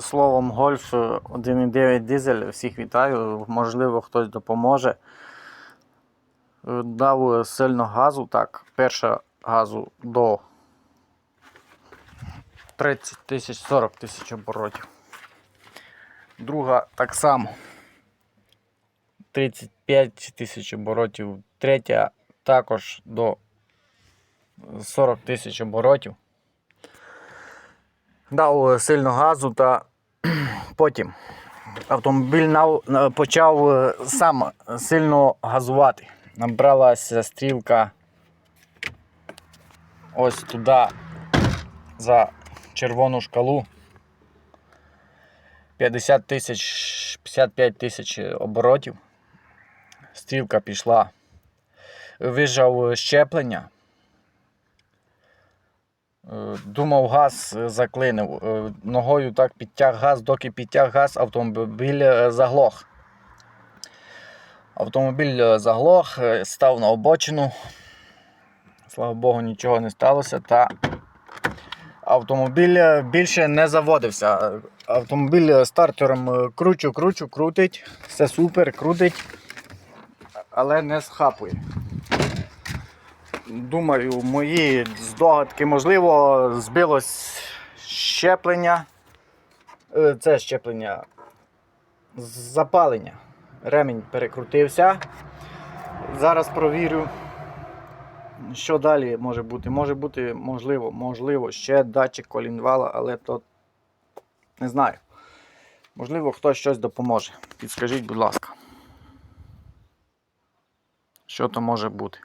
Словом, гольф е, 1.9 дизель. Всіх вітаю. Можливо, хтось допоможе. Е, Дав сильно газу. Так, перша газу до 30 тисяч 40 тисяч оборотів. Друга так само. 35 тисяч оборотів. Третя також до 40 тисяч оборотів. Дав е, сильно газу та потім автомобіль нав- почав е, сам сильно газувати. Набралася стрілка ось туди за червону шкалу. 50 тисяч 55 тисяч оборотів. Стрілка пішла. Вижав щеплення. Думав, газ е, заклинив. Е, Ногою так підтяг газ, доки підтяг газ, автомобіль е, заглох. Автомобіль заглох, став на обочину. Слава Богу, нічого не сталося. Та автомобіль більше не заводився. Автомобіль стартером кручу, кручу, крутить. Все супер, крутить, але не схапує. Думаю, мої здогадки, можливо, збилось щеплення. Е, Це щеплення запалення. Ремінь перекрутився. Зараз провірю, що далі може бути. Може бути, можливо, можливо, ще датчик колінвала, але то не знаю. Можливо, хтось щось допоможе. Підскажіть, будь ласка. Що то може бути?